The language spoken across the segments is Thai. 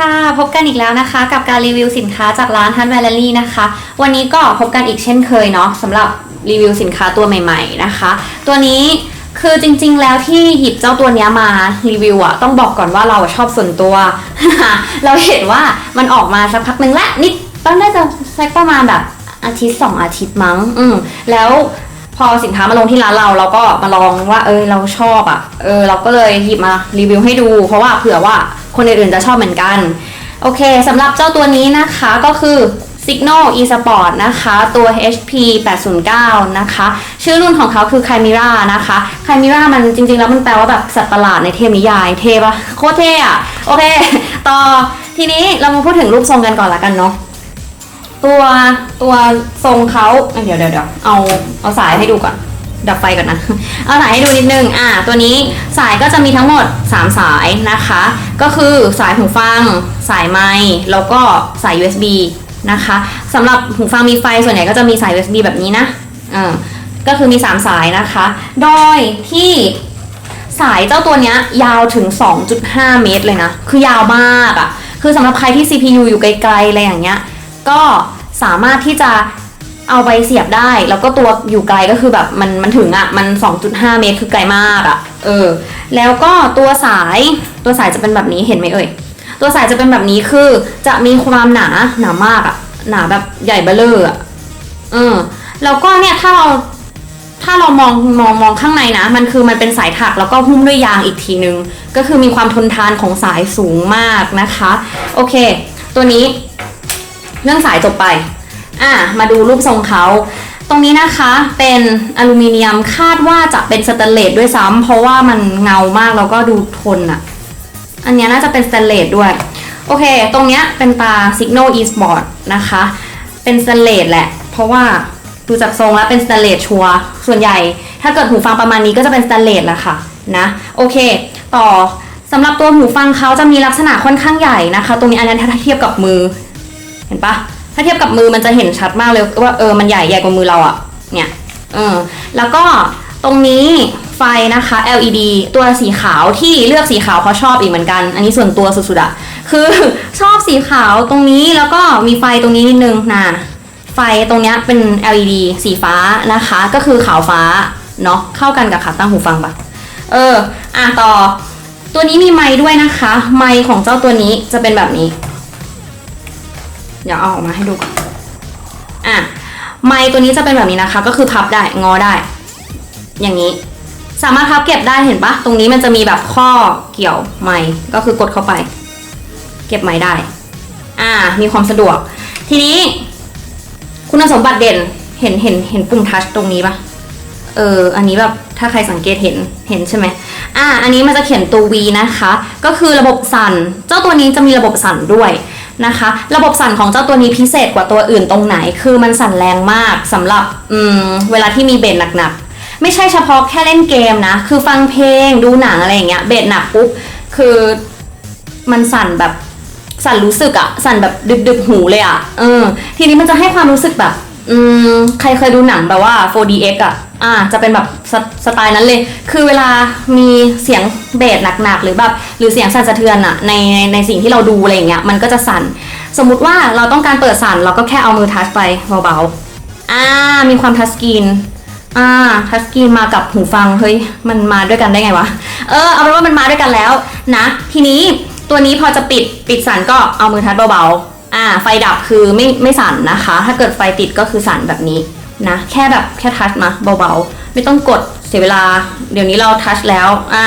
ค่ะ พบกันอีกแล้วนะคะ กับการรีวิวสินค้าจากร้านฮันแวลลี่นะคะ วันนี้ก็พบกันอีกเช่นเคยเนาะสำหรับรีวิวสินค้าตัวใหม่ๆนะคะ ตัวนี้คือจริงๆแล้วที่หยิบเจ้าตัวนี้มารีวิวอะต้องบอกก่อนว่าเราชอบส่วนตัว เราเห็นว่ามันออกมาสักพักหนึ่งและนิดต้องน่าจะสักประมาณแบบอาทิตย์สองอาทิตย์มั้ง อืมแล้วพอสินค้ามาลงที่ร้านเราเราก็มาลองว่าเออเราชอบอะเออเราก็เลยหยิบมารีวิวให้ดู เพราะว่าเผื่อว่า คนอื่นๆจะชอบเหมือนกัน โอเคสำหรับเจ้าตัวนี้นะคะก็คือ Signal eSport นะคะ ตัว HP 809 นะคะ ชื่อรุ่นของเขาคือ Chimera นะคะ Chimera มันจริงๆ แล้วมันแปลว่าแบบสัตว์ประหลาดในเทพนิยาย เทปะโคตรเท่อะโอเค ต่อทีนี้เรามาพูดถึงรูปทรงกันก่อนละกันเนาะตัวตัวทรงเขาเดี๋ยวเดี๋ยวเดี๋ยวเอาเอาสายให้ดูก่อน ดับไฟก่อนนะ เอาสายให้ดูนิดนึง อ่า ตัวนี้สายก็จะมีทั้งหมด 3 สายนะคะ ก็คือสายหูฟัง สายไมค์แล้วก็สาย USB นะคะสำหรับหูฟังมีไฟส่วนใหญ่ก็จะมีสาย USB แบบนี้นะอ่าก็คือมี 3 สายนะคะ โดยที่สายเจ้าตัวนี้ยยาวถึง 2.5 เมตรเลยนะ คือยาวมากอะ่ะ คือสำหรับใครที่ CPU อยู่ไกลๆอะไรอย่างเงี้ย ก็สามารถที่จะ เอาไปเสียบได้ แล้วก็ตัวอยู่ไกลก็คือแบบมันมันถึงอะ่ะมัน 2.5 เมตรคือไกลมากอะ่ะเออแล้วก็ตัวสายตัวสายจะเป็นแบบนี้เห็นไหมเอ่ยตัวสายจะเป็นแบบนี้คือจะมีความหนาหนามากอะ่ะหนาแบบใหญ่เบ้อเลออะเออแล้วก็เนี่ยถ้าเราถ้าเรามองมองมองข้างในนะ มันคือมันเป็นสายถักแล้วก็หุ้มด้วยยางอีกทีนึง ก็คือมีความทนทานของสายสูงมากนะคะ โอเค ตัวนี้เรื่องสายจบไป อะมาดูรูปทรงเขา ตรงนี้นะคะเป็นอลูมิเนียมคาดว่าจะเป็นสแตนเลสด้วยซ้ำเพราะว่ามันเงามากแล้วก็ดูทนอะอันนี้น่าจะเป็นสแตนเลสด้วย โอเค ตรงเนี้ยเป็นตา Signal eSport นะคะ เป็นสแตนเลสแหละ เพราะว่าดูจากทรงแล้วเป็นสแตนเลสชัวร์ส่วนใหญ่ ถ้าเกิดหูฟังประมาณนี้ก็จะเป็นสแตนเลสแหละค่ะนะโอเค ต่อสำหรับตัวหูฟังเขาจะมีลักษณะค่อนข้างใหญ่นะคะ ตรงนี้อันนี้ถ้าเทียบกับมือ เห็นปะาเทียบกับมือมันจะเห็นชัดมากเลยว่าเออมันใหญ่ใหญ่กว่ามือเราอะเนี่ยเออแล้วก็ตรงนี้ไฟนะคะ LED ตัวสีขาวที่เลือกสีขาวเพราะชอบอีกเหมือนกัน อันนี้ส่วนตัวสุดๆอะคือชอบสีขาวตรงนี้แล้วก็มีไฟตรงนี้นิดนึงนะไฟตรงนี้เป็น LED สีฟ้านะคะ ก็คือขาวฟ้าเนาะเข้ากันกับขาตั้งหูฟังปะเออ อะต่อ ตัวนี้มีไม้ด้วยนะคะ ไม้ของเจ้าตัวนี้จะเป็นแบบนี้ เดี๋ยวเอาออกมาให้ดูก่อนอะไม้ตัวนี้จะเป็นแบบนี้นะคะ ก็คือพับได้งอได้ อย่างนี้ สามารถพับเก็บได้เห็นปะตรงนี้มันจะมีแบบข้อเกี่ยวไม้ก็คือกดเข้าไป เก็บไม้ได้ อ่า มีความสะดวก ทีนี้ คุณสมบัติเด่นเห็นเห็นเห็นปุ่มทัชตรงนี้ปะเออ อันนี้แบบถ้าใครสังเกตเห็นเห็นใช่ไหมอ่า อันนี้มันจะเขียนตัว V นะคะ ก็คือระบบสั่น เจ้าตัวนี้จะมีระบบสั่นด้วย นะคะ ระบบสั่นของเจ้าตัวนี้พิเศษกว่าตัวอื่นตรงไหน คือมันสั่นแรงมากสำหรับอืมเวลาที่มีเบสหนักๆ ไม่ใช่เฉพาะแค่เล่นเกมนะ คือฟังเพลงดูหนังอะไรอย่างเงี้ยเบสหนักปุ๊บคือมันสั่นแบบสั่นรู้สึกอะสั่นแบบดึบๆหูเลยอะเออทีนี้มันจะให้ความรู้สึกแบบ อืมใครเคยดูหนังแบบว่า 4DX อะ อ่าจะเป็นแบบสสไตล์นั้นเลย คือเวลามีเสียงเบสหนักๆ หรือแบบหรือเสียงสั่นสะเทือนอะในในสิ่งที่เราดูอะไรอย่างเงี้ยมันก็จะสั่น สมมุติว่าเราต้องการเปิดสั่นเราก็แค่เอามือทัชไปเบาๆอ่ามีความทัชสกรีนอ่าทัชสกรีนมากับหูฟังเฮ้ยมันมาด้วยกันได้ไงวะเออเอาเป็นว่ามันมาด้วยกันแล้วนะทีนี้ตัวนี้พอจะปิดปิดสั่นก็เอามือทัชเบาๆอ่าไฟดับคือไม่ไม่สั่นนะคะ ถ้าเกิดไฟติดก็คือสั่นแบบนี้ นะ แค่แบบแค่ทัชมาเบาๆ ไม่ต้องกดเสียเวลา เดี๋ยวนี้เราทัชแล้วอ่า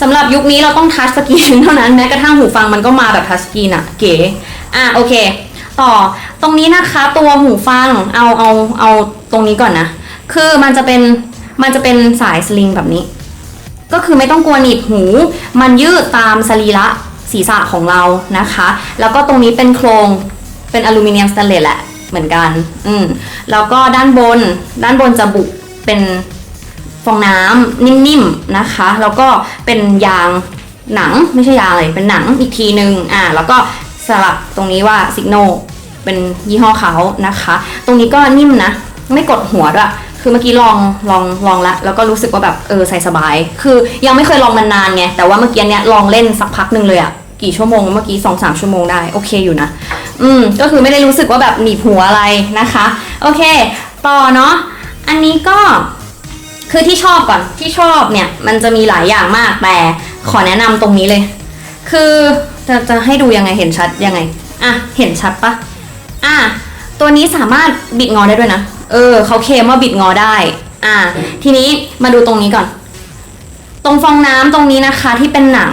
สำหรับยุคนี้เราต้องทัชสกรีนเท่านั้นแม้กระทั่งหูฟังมันก็มาแบบทัชสกรีนอะเก๋อ่าโอเค ต่อตรงนี้นะคะตัวหูฟังเอาเอาเอาตรงนี้ก่อนนะ คือมันจะเป็นมันจะเป็นสายสลิงแบบนี้ ก็คือไม่ต้องกลัวหนีบหู มันยืดตามสรีระศีรษะของเรานะคะ แล้วก็ตรงนี้เป็นโครงเป็นอลูมิเนียมสแตนเลสแหละ เหมือนกัน อืมแล้วก็ด้านบน ด้านบนจะบุเป็นฟองน้ำนิ่มๆนะคะ แล้วก็เป็นยางหนังไม่ใช่ยางเลยเป็นหนังอีกทีหนึงอ่าแล้วก็สลักตรงนี้ว่า Signal เป็นยี่ห้อเขานะคะ ตรงนี้ก็นิ่มนะ ไม่กดหัวด้วยคือเมื่อกี้ลองลองลองละแล้วก็รู้สึกว่าแบบเออใส่สบาย คือยังไม่เคยลองนานไงแต่ว่าเมื่อกี้เนี้ยลองเล่นสักพักหนึ่งเลยอะ กี่ชั่วโมงเมื่อกี้สองสามชั่วโมงได้โอเคอยู่นะ อืมก็คือไม่ได้รู้สึกว่าแบบหนีบหัวอะไรนะคะ โอเค ต่อเนาะอันนี้ก็คือที่ชอบก่อนที่ชอบเนี่ยมันจะมีหลายอย่างมากแต่ขอแนะนำตรงนี้เลย คือจะจะให้ดูยังไงเห็นชัดยังไงอะเห็นชัดปะอะตัวนี้สามารถบิดงอได้ด้วยนะเออเขาเคมว่าบิดงอได้ อะทีนี้มาดูตรงนี้ก่อน ตรงฟองน้ำตรงนี้นะคะที่เป็นหนัง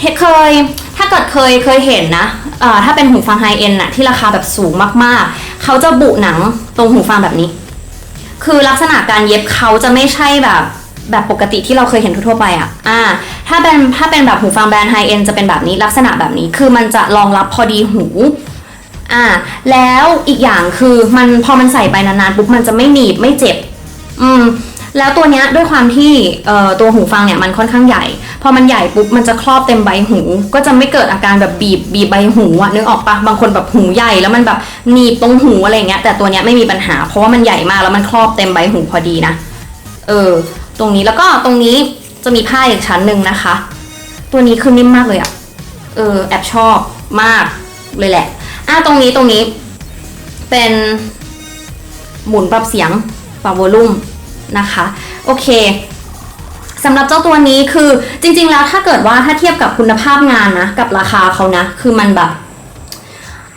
เห็นเคยถ้าเกิดเคยเคยเห็นนะเอ่อถ้าเป็นหูฟังไฮเอ็นน่ะที่ราคาแบบสูงมากๆ เขาจะบุหนังตรงหูฟังแบบนี้ คือลักษณะการเย็บเขาจะไม่ใช่แบบแบบปกติที่เราเคยเห็นทั่วๆไปอะ อ่า ถ้าเป็นถ้าเป็นแบบหูฟังแบรนด์ไฮเอ็นจะเป็นแบบนี้ลักษณะแบบนี้ คือมันจะรองรับพอดีหู อ่า แล้วอีกอย่างคือมันพอมันใส่ไปนานๆปุ๊บมันจะไม่หนีบไม่เจ็บ อืม แล้วตัวเนี้ยด้วยความที่ตัวหูฟังเนี่ยมันค่อนข้างใหญ่ พอมันใหญ่ปุ๊บมันจะครอบเต็มใบหู ก็จะไม่เกิดอาการแบบบีบบีบใบหูอะนึกออกปะบางคนแบบหูใหญ่แล้วมันแบบหนีบตรงหูอะไรเงี้ยแต่ตัวเนี้ยไม่มีปัญหา เพราะว่ามันใหญ่มากแล้วมันครอบเต็มใบหูพอดีนะเออตรงนี้แล้วก็ตรงนี้จะมีผ้าอีกชั้นหนึ่งนะคะ ตัวนี้คือนิ่มมากเลยอะเออแอบชอบมากเลยแหละอะตรงนี้ตรงนี้เป็นหมุนปรับเสียงปรับวอลลุ่ม นะคะ โอเคสำหรับเจ้าตัวนี้คือจริง ๆ แล้วถ้าเกิดว่าถ้าเทียบกับคุณภาพงานนะกับราคาเขานะ คือมันแบบ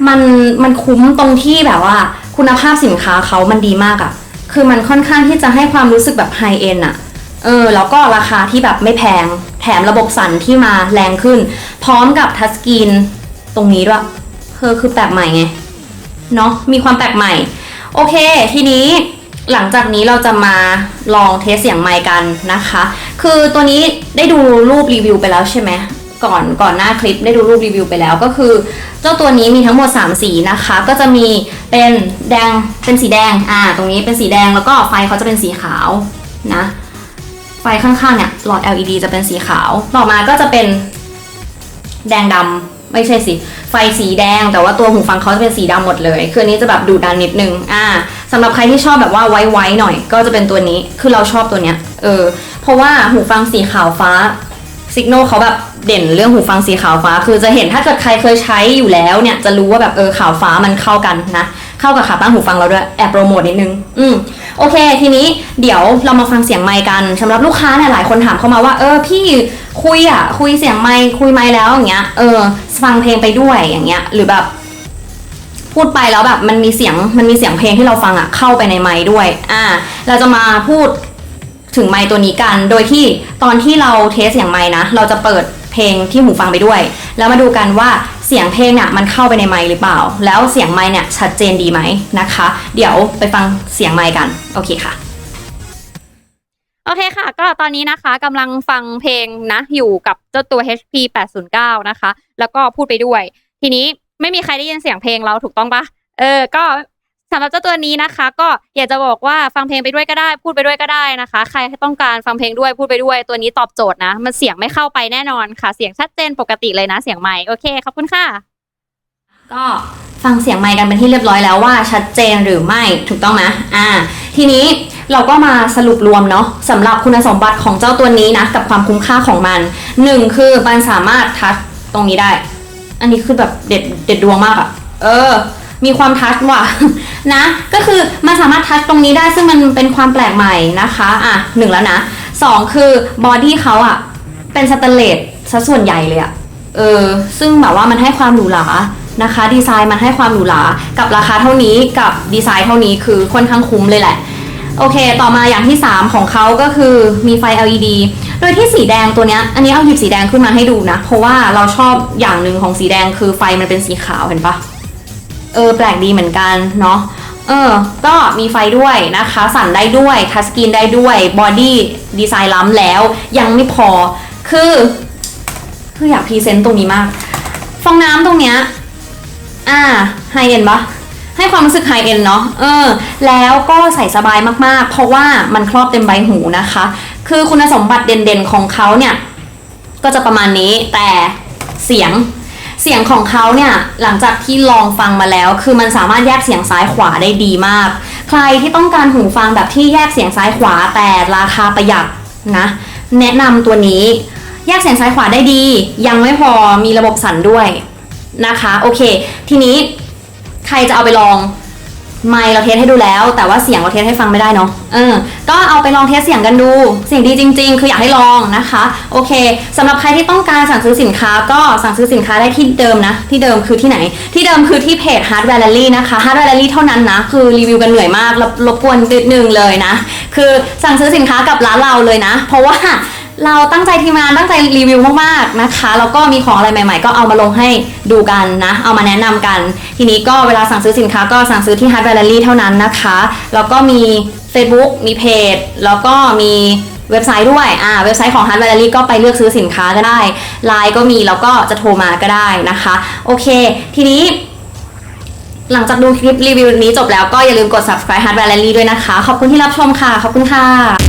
มันมันคุ้มตรงที่แบบว่า คุณภาพสินค้าเขามันดีมากอะคือมันค่อนข้างที่จะให้ความรู้สึกแบบไฮเอ็นอะเออแล้วก็ราคาที่แบบไม่แพง แถมระบบสั่นที่มาแรงขึ้น พร้อมกับทัชสกรีนตรงนี้ด้วยเออคือแปลกใหม่ไงเนาะมีความแปลกใหม่ โอเค ทีนี้ หลังจากนี้เราจะมาลองเทสเสียงไมค์กันนะคะ คือตัวนี้ได้ดูรูปรีวิวไปแล้วใช่ไหมก่อนก่อนหน้าคลิปได้ดูรูปรีวิวไปแล้วก็คือ เจ้าตัวนี้มีทั้งหมด 3 สีนะคะ ก็จะมีเป็นแดงเป็นสีแดงอ่าตรงนี้เป็นสีแดงแล้วก็ไฟเขาจะเป็นสีขาวนะไฟข้างๆเนี่ยหลอด LED จะเป็นสีขาว ต่อมาก็จะเป็น แดงดำไม่ใช่สิไฟสีแดง แต่ว่าตัวหูฟังเขาจะเป็นสีดำหมดเลย คืออันนี้จะแบบดูดันนิดนึงอ่า สำหรับใครที่ชอบแบบว่าไว้ๆหน่อย ก็จะเป็นตัวนี้ คือเราชอบตัวเนี้ย เออ เพราะว่าหูฟังสีขาวฟ้าสิกโนเขาแบบเด่นเรื่องหูฟังสีขาวฟ้า คือจะเห็นถ้าเกิดใครเคยใช้อยู่แล้วเนี่ย จะรู้ว่าแบบเออขาวฟ้ามันเข้ากันนะ เข้ากับขาตั้งหูฟังเราด้วย แอบโปรโมทนิดนึง อืมโอเค ทีนี้เดี๋ยวเรามาฟังเสียงไมค์กันสำหรับลูกค้าเนี่ยหลายคนถามเข้ามาว่า เออพี่คุยอะ คุยเสียงไมค์คุยไมค์แล้วอย่างเงี้ย เออ ฟังเพลงไปด้วยอย่างเงี้ย หรือแบบ พูดไปแล้วแบบมันมีเสียงมันมีเสียงเพลงที่เราฟังอะเข้าไปในไมค์ด้วย อ่า เราจะมาพูดถึงไมค์ตัวนี้กัน โดยที่ตอนที่เราเทสเสียงไมค์นะ เราจะเปิดเพลงที่หูฟังไปด้วย แล้วมาดูกันว่าเสียงเพลงเนี่ยมันเข้าไปในไมค์หรือเปล่า แล้วเสียงไมค์เนี่ยชัดเจนดีไหมนะคะ เดี๋ยวไปฟังเสียงไมค์กัน โอเคค่ะโอเคค่ะ ก็ตอนนี้นะคะกำลังฟังเพลงนะ อยู่กับเจ้าตัว HP 809 นะคะ แล้วก็พูดไปด้วย ทีนี้ ไม่มีใครได้ยินเสียงเพลงเราถูกต้องปะเออ ก็สำหรับเจ้าตัวนี้นะคะ ก็อยากจะบอกว่าฟังเพลงไปด้วยก็ได้ พูดไปด้วยก็ได้นะคะ ใครต้องการฟังเพลงด้วยพูดไปด้วย ตัวนี้ตอบโจทย์นะ มันเสียงไม่เข้าไปแน่นอนค่ะ เสียงชัดเจนปกติเลยนะ เสียงใหม่โอเคขอบคุณค่ะ ก็ฟังเสียงไมค์กันเป็นที่เรียบร้อยแล้วว่าชัดเจนหรือไม่ถูกต้องไหมอ่า ทีนี้เราก็มาสรุปรวมเนาะสำหรับคุณสมบัติของเจ้าตัวนี้นะ กับความคุ้มค่าของมันหนึ่งคือมันสามารถทัชตรงนี้ได้ อันนี้คือแบบเด็ดเด็ดดวงมากอะเออ มีความทัชว่ะ นะ ก็คือมันสามารถทัชตรงนี้ได้ซึ่งมันเป็นความแปลกใหม่นะคะอะหนึ่งแล้วนะสองคือบอดี้เขาอะเป็นสแตนเลสซะส่วนใหญ่เลยอะเออ ซึ่งแบบว่ามันให้ความหรูหรานะคะ ดีไซน์มันให้ความหรูหรากับราคาเท่านี้กับดีไซน์เท่านี้คือค่อนข้างคุ้มเลยแหละ โอเค ต่อมาอย่างที่ 3 ของเขาก็คือมีไฟ LED โดยที่สีแดงตัวเนี้ยอันนี้เอาหยิบสีแดงขึ้นมาให้ดูนะ เพราะว่าเราชอบอย่างหนึ่งของสีแดงคือไฟมันเป็นสีขาวเห็นปะเออแปลกดีเหมือนกันเนาะเออ ก็มีไฟด้วยนะคะ สั่นได้ด้วยทัชสกรีนได้ด้วยบอดี้ดีไซน์ล้ำแล้ว ยังไม่พอคือ คืออยากพรีเซนต์ตรงนี้มาก ฟองน้ำตรงเนี้ยอ่าไฮเอ็นปะให้ความรู้สึกไฮเอ็นเนาะเออ แล้วก็ใส่สบายมากๆ เพราะว่ามันครอบเต็มใบหูนะคะ คือคุณสมบัติเด่นๆของเขาเนี่ย ก็จะประมาณนี้แต่เสียงเสียงของเขาเนี่ยหลังจากที่ลองฟังมาแล้ว คือมันสามารถแยกเสียงซ้ายขวาได้ดีมาก ใครที่ต้องการหูฟังแบบที่แยกเสียงซ้ายขวาแต่ราคาประหยัดนะ แนะนำตัวนี้ แยกเสียงซ้ายขวาได้ดี ยังไม่พอมีระบบสั่นด้วยนะคะ โอเค ทีนี้ใครจะเอาไปลอง ไมค์เราเทสให้ดูแล้ว แต่ว่าเสียงเราเทสให้ฟังไม่ได้เนาะเออก็เอาไปลองเทสเสียงกันดูเสียงดีจริง ๆ คืออยากให้ลองนะคะ โอเคสำหรับใครที่ต้องการสั่งซื้อสินค้าก็สั่งซื้อสินค้าได้ที่เดิมนะ ที่เดิมคือที่ไหน ที่เดิมคือที่เพจ Hardware Rally นะคะ Hardware Rally เท่านั้นนะ คือรีวิวกันเหนื่อยมากรบรบกวนนิดนึงเลยนะ คือสั่งซื้อสินค้ากับร้านเราเลยนะ เพราะว่า เราตั้งใจทีมงานตั้งใจรีวิวมากๆนะคะแล้วก็มีของอะไรใหม่ ๆ ก็เอามาลงให้ดูกันนะ เอามาแนะนำกัน ทีนี้ก็เวลาสั่งซื้อสินค้าก็สั่งซื้อที่ Hardware Rally เท่านั้นนะคะแล้วก็มี Facebook มีเพจ แล้วก็มีเว็บไซต์ด้วย อ่า เว็บไซต์ของ Hardware Rally ก็ไปเลือกซื้อสินค้าก็ได้ไลน์ก็มีแล้วก็จะโทรมาก็ได้นะคะ โอเค ทีนี้ หลังจากดูคลิปรีวิวนี้จบแล้วก็อย่าลืมกด subscribe Hardware Rally ด้วยนะคะ ขอบคุณที่รับชมค่ะ ขอบคุณค่ะ